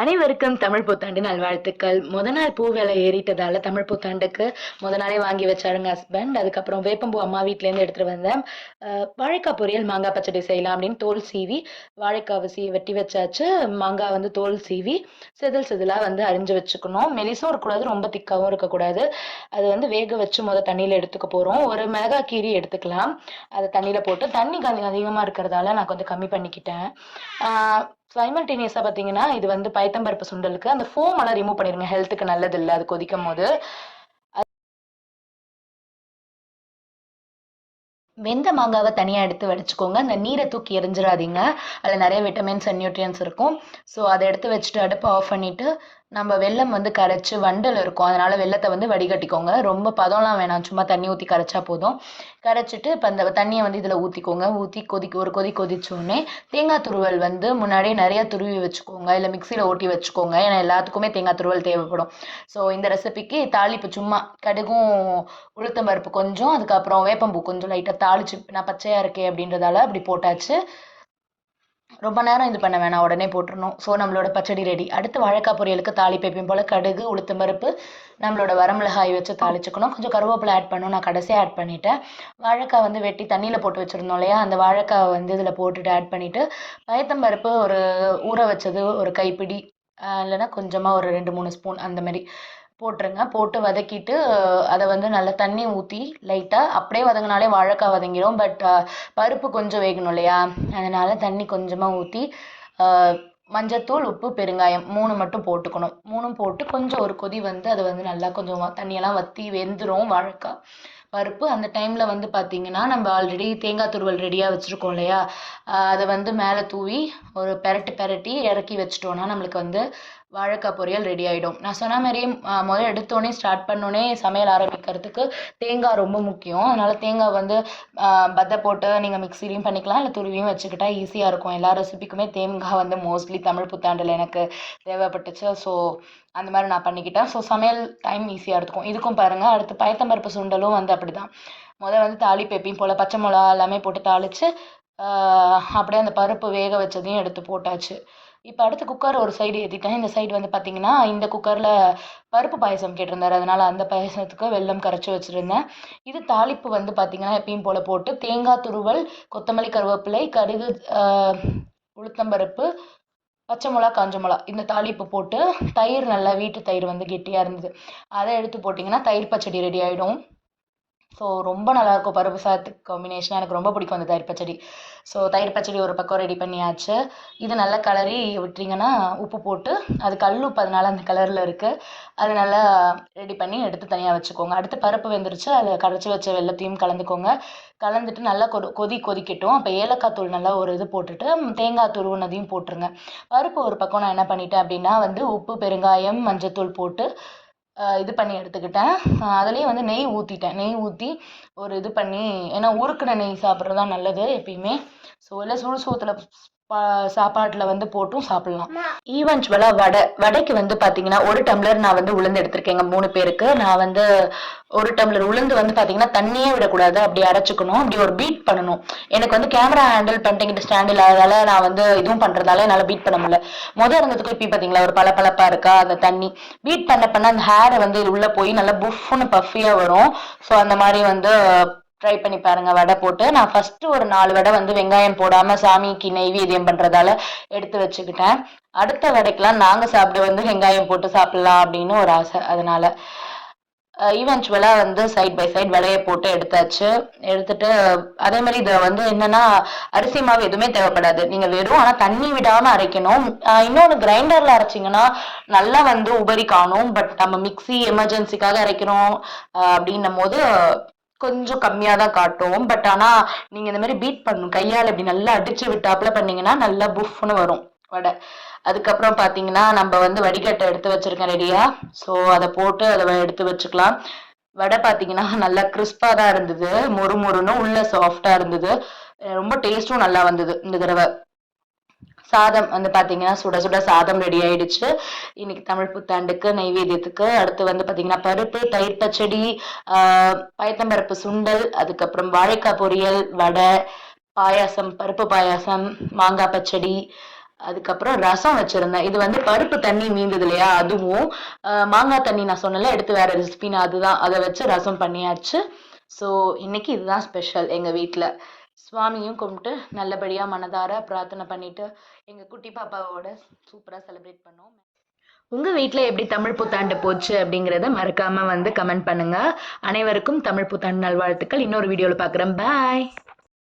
அனைவருக்கும் தமிழ் புத்தாண்டு நல்வாழ்த்துக்கள். முத நாள் பூ விலை ஏறிட்டதால தமிழ் புத்தாண்டுக்கு முத நாளே வாங்கி வச்சாருங்க ஹஸ்பண்ட் அதுக்கப்புறம் வேப்பம்பூ அம்மா வீட்டிலேருந்து எடுத்துகிட்டு வந்தேன். வாழைக்காய் பொரியல் மாங்காய் பச்சடி செய்யலாம் அப்படின்னு தோல் சீவி வாழைக்காவை சீ வெட்டி வச்சாச்சு. மாங்காய் வந்து தோல் சீவி செதில் செதிலாக வந்து அரிஞ்சு வச்சுக்கணும். மெலிசும் இருக்கக்கூடாது ரொம்ப திக்காவும் இருக்கக்கூடாது. அது வந்து வேக வச்சு முத தண்ணியில் எடுத்துக்க போகிறோம் ஒரு மிளகாய் கீரி எடுத்துக்கலாம். அதை தண்ணியில் போட்டு தண்ணி கொஞ்சம் அதிகமாக இருக்கிறதால நான் கொஞ்சம் கம்மி பண்ணிக்கிட்டேன். சைமல்டேனியஸாக பார்த்தீங்கன்னா இது வந்து பைத்தம்பருப்பு சுண்டலுக்கு அந்த ஃபோம் எல்லாம் ரிமூவ் பண்ணிடுங்க ஹெல்த்துக்கு நல்லது இல்லை அது கொதிக்கும் போது. வெந்த மாங்காவை தனியாக எடுத்து வடிச்சுக்கோங்க. அந்த நீரை தூக்கி எரிஞ்சிடாதீங்க. அதில் நிறைய விட்டமின்ஸ் அண்ட் நியூட்ரியன்ஸ் இருக்கும். ஸோ அதை எடுத்து வச்சுட்டு அடுப்பை ஆஃப் பண்ணிவிட்டு நம்ம வெல்லம் வந்து கரைச்சி வண்டல் இருக்கும். அதனால் வெல்லத்தை வந்து வடிகட்டிக்கோங்க. ரொம்ப பதம்லாம் வேணாம். சும்மா தண்ணி ஊற்றி கரைச்சா போதும். கரைச்சிட்டு இப்போ அந்த தண்ணியை வந்து இதில் ஊற்றிக்கோங்க ஊற்றி கொதிக்க ஒரு கொதி கொதிச்சோடனே தேங்காய் துருவல் வந்து முன்னாடியே நிறைய துருவி வச்சுக்கோங்க. இல்லை மிக்சியில் ஓட்டி வச்சுக்கோங்க. ஏன்னா எல்லாத்துக்குமே தேங்காய் துருவல் தேவைப்படும். ஸோ இந்த ரெசிபிக்கு தாளிப்பு சும்மா கடுகும் உளுத்தம் பருப்பு கொஞ்சம் அதுக்கப்புறம் வேப்பம்பூ கொஞ்சம் லைட்டாக தாளிச்சு நான் பச்சையாக இருக்கே அப்படின்றதால அப்படி போட்டாச்சு. ரொம்ப நேரம் இது பண்ண வேணாம் உடனே போட்டுடணும் ஸோ நம்மளோட பச்சடி ரெடி அடுத்து வாழைக்காய் பொரியலுக்கு தாளிப்பு எப்பயும் போல் கடுகு உளுத்தம் பருப்பு நம்மளோட வரமிளகாய் வச்சு தாளிச்சுக்கணும். கொஞ்சம் கருவேப்பிலை ஆட் பண்ணணும். நான் கடைசியாக ஆட் பண்ணிட்டேன். வாழைக்காய் வந்து வெட்டி தண்ணியில் போட்டு வச்சுருந்தோம் இல்லையா? அந்த வாழைக்காய் வந்து இதில் போட்டுட்டு ஆட் பண்ணிவிட்டு பயத்தம்பருப்பு ஒரு ஊற வச்சது ஒரு கைப்பிடி இல்லைன்னா கொஞ்சமாக ஒரு ரெண்டு மூணு ஸ்பூன் அந்த மாதிரி. போட்டுருங்க. போட்டு வதக்கிட்டு அதை வந்து நல்லா தண்ணி ஊற்றி லைட்டாக அப்படியே வதங்கினாலே வாழைக்காய் வதங்கிடும் பட் பருப்பு கொஞ்சம் வேகணும் இல்லையா? அதனால் தண்ணி கொஞ்சமாக ஊற்றி மஞ்சத்தூள் உப்பு பெருங்காயம் மூணு மட்டும் போட்டுக்கணும். மூணும் போட்டு கொஞ்சம் ஒரு கொதி வந்து அதை வந்து நல்லா கொஞ்சம் தண்ணியெல்லாம் வற்றி வெந்துடும் வாழைக்காய். பருப்பு அந்த டைமில் வந்து பார்த்தீங்கன்னா நம்ம ஆல்ரெடி தேங்காய் துருவல் ரெடியாக வச்சுருக்கோம் இல்லையா? அதை வந்து மேலே தூவி ஒரு பெரட்டு பெரட்டி இறக்கி வச்சிட்டோன்னா நம்மளுக்கு வந்து வாழைக்காய் பொரியல் ரெடி ஆகிடும் நான் சொன்ன மாதிரியே முதல்ல எடுத்தோடனே ஸ்டார்ட் பண்ணோடனே சமையல் ஆரம்பிக்கிறதுக்கு தேங்காய் ரொம்ப முக்கியம். அதனால் தேங்காய் வந்து ஆஹ் பத்தை போட்டு நீங்கள் மிக்சிலையும் பண்ணிக்கலாம் இல்லை துருவியும் வச்சுக்கிட்டா ஈஸியாக இருக்கும். எல்லா ரெசிபிக்குமே தேங்காய் வந்து மோஸ்ட்லி தமிழ் புத்தாண்டில் எனக்கு தேவைப்பட்டுச்சு. ஸோ அந்த மாதிரி நான் பண்ணிக்கிட்டேன். ஸோ சமையல் டைம் ஈஸியாக இருக்கும் இதுக்கும் பாருங்கள் அடுத்து பயத்தம்பருப்பு சுண்டலும் வந்து அப்படி தான் முதல் வந்து தாளிப்பு எப்பயும் போல் பச்சை மிளகா எல்லாமே போட்டு தாளித்து அப்படியே அந்த பருப்பு வேக வச்சதையும் எடுத்து போட்டாச்சு. இப்போ அடுத்து குக்கர் ஒரு சைடு ஏற்றிட்டேன் இந்த சைடு வந்து பார்த்தீங்கன்னா இந்த குக்கரில் பருப்பு பாயசம் கேட்டிருந்தார். அதனால் அந்த பாயசத்துக்கு வெல்லம் கரைச்சி வச்சுருந்தேன். இது தாளிப்பு வந்து பார்த்தீங்கன்னா எப்பயும் போல் போட்டு தேங்காய் துருவல் கொத்தமல்லி கருவேப்பிலை கடுகு உளுத்தம்பருப்பு பச்சை மிளகா காஞ்ச மிளகா இந்த தாளிப்பு போட்டு தயிர் நல்லா வீட்டு தயிர் வந்து கெட்டியாக இருந்தது. அதை எடுத்து போட்டிங்கன்னா தயிர் பச்சடி ரெடி ஆகிடும் ஸோ ரொம்ப நல்லாயிருக்கும் பருப்பு சாதத்துக்கு காம்பினேஷனாக எனக்கு ரொம்ப பிடிக்கும் அந்த தயிர் பச்சடி. ஸோ தயிர் பச்சடி ஒரு பக்கம் ரெடி பண்ணியாச்சு. இது நல்லா கலரி விட்டுறீங்கன்னா உப்பு போட்டு அது கல் உப்பு அதனால அந்த கலரில் இருக்குது அது நல்லா ரெடி பண்ணி எடுத்து தனியாக வச்சுக்கோங்க. அடுத்து பருப்பு வெந்துருச்சு அதில் கரைச்சி வச்ச வெள்ளத்தையும் கலந்துக்கோங்க. கலந்துட்டு நல்லா கொதி கொதி கொதிக்கட்டும். அப்போ ஏலக்காய் தூள் நல்லா ஒரு இது போட்டுட்டு தேங்காய் துருவுனதையும் போட்டுருங்க. பருப்பு ஒரு பக்கம் நான் என்ன பண்ணிட்டேன் அப்படின்னா வந்து உப்பு பெருங்காயம் மஞ்சத்தூள் போட்டு இது பண்ணி எடுத்துக்கிட்டேன். அதுலேயும் அதுலேயே வந்து நெய் ஊற்றிட்டேன் நெய் ஊற்றி ஒரு இது பண்ணி ஏன்னா உருக்குன நெய் சாப்பிட்றது தான் நல்லது எப்பயுமே. ஸோ இல்லை சுடு சோத்துல சாப்பாட்டில் வந்து போட்டும் சாப்பிட்லாம். ஈவென்ச்சுவலாக வடை வடைக்கு வந்து பார்த்தீங்கன்னா ஒரு டம்ளர் நான் வந்து உளுந்து எடுத்திருக்கேங்க மூணு பேருக்கு. நான் வந்து ஒரு டம்ளர் உளுந்து வந்து பார்த்தீங்கன்னா தண்ணியே விடக்கூடாது. அப்படி அரைச்சிக்கணும். அப்படி ஒரு பீட் பண்ணணும். எனக்கு வந்து கேமரா ஹேண்டில் பண்ணிட்டு ஸ்டாண்ட் இல்லாததால நான் வந்து இதுவும் பண்ணுறதால என்னால் பீட் பண்ண முடியல. முதல் இருந்ததுக்கு இப்போ பார்த்தீங்களா ஒரு பளபளப்பா இருக்கா அந்த தண்ணி. பீட் பண்ண பண்ண அந்த ஹேரை வந்து உள்ளே போய் நல்லா புஃப்னு பஃபியாக வரும். ஸோ அந்த மாதிரி வந்து ட்ரை பண்ணி பாருங்க. வடை போட்டு நான் ஃபர்ஸ்ட் ஒரு நாலு வடை வந்து வெங்காயம் போடாம சாமிக்கு நெய்வேதியம் பண்றதால எடுத்து வச்சுக்கிட்டேன். அடுத்த வடைக்கெல்லாம் நாங்க சாப்பிட வந்து வெங்காயம் போட்டு சாப்பிடலாம் அப்படின்னு ஒரு ஆசை. அதனால ஈவென்ச்சுவலாக வந்து சைட் பை சைட் வடையை போட்டு எடுத்தாச்சு. எடுத்துட்டு அதே மாதிரி இதை வந்து என்னன்னா அரிசி மாவு எதுவுமே தேவைப்படாது. நீங்க வெறும் ஆனால் தண்ணி விடாம அரைக்கணும். இன்னொன்று இன்னொன்னு கிரைண்டர்ல அரைச்சிங்கன்னா நல்லா வந்து உபரி காணும். பட் நம்ம மிக்ஸி எமர்ஜென்சிக்காக அரைக்கிறோம் அப்படின்னும் போது கொஞ்சம் கம்மியாக தான் காட்டும் பட் ஆனால் நீங்கள் இந்த மாதிரி பீட் பண்ணணும் கையால் இப்படி நல்லா அடிச்சு விட்டாப்புல பண்ணீங்கன்னா நல்லா புஃப்னு வரும் வடை. அதுக்கப்புறம் பார்த்தீங்கன்னா நம்ம வந்து வடிகட்டை எடுத்து வச்சிருக்கேன் ரெடியாக ஸோ அதை போட்டு அதை வ- எடுத்து வச்சுக்கலாம். வடை பார்த்தீங்கன்னா நல்லா கிறிஸ்பாக தான் இருந்தது. மொறு மொறுன்னு உள்ள சாஃப்டாக இருந்தது. ரொம்ப டேஸ்ட்டும் நல்லா வந்தது இந்த தடவை. சாதம் வந்து பார்த்தீங்கன்னா சுட சுட சாதம் ரெடி ஆயிடுச்சு. இன்னைக்கு தமிழ் புத்தாண்டுக்கு நைவேத்தியத்துக்கு. அடுத்து வந்து பார்த்தீங்கன்னா பருப்பு தயிர் பச்சடி ஆஹ் பயத்தம்பருப்பு சுண்டல் அதுக்கப்புறம் வாழைக்காய் பொரியல் வடை பாயாசம் பருப்பு பாயாசம் மாங்காய் பச்சடி அதுக்கப்புறம் ரசம் வச்சிருந்தேன். இது வந்து பருப்பு தண்ணி மீந்தது இல்லையா? அதுவும் மாங்காய் தண்ணி நான் சொன்னல எடுத்து வேற ரெசிபின்னு அதுதான் அதை வச்சு ரசம் பண்ணியாச்சு. ஸோ இன்னைக்கு இதுதான் ஸ்பெஷல் எங்கள் வீட்டில் சுவாமியும் கும்பிட்டு நல்லபடியாக மனதார பிரார்த்தனை பண்ணிட்டு எங்கள் குட்டி பாப்பாவோட சூப்பராக செலிப்ரேட் பண்ணோம். உங்கள் வீட்டில் எப்படி தமிழ் புத்தாண்டு போச்சு அப்படிங்கிறத மறக்காமல் வந்து கமெண்ட் பண்ணுங்கள் அனைவருக்கும் தமிழ் புத்தாண்டு நல்வாழ்த்துக்கள். இன்னொரு வீடியோவில் பார்க்குறேன் பாய்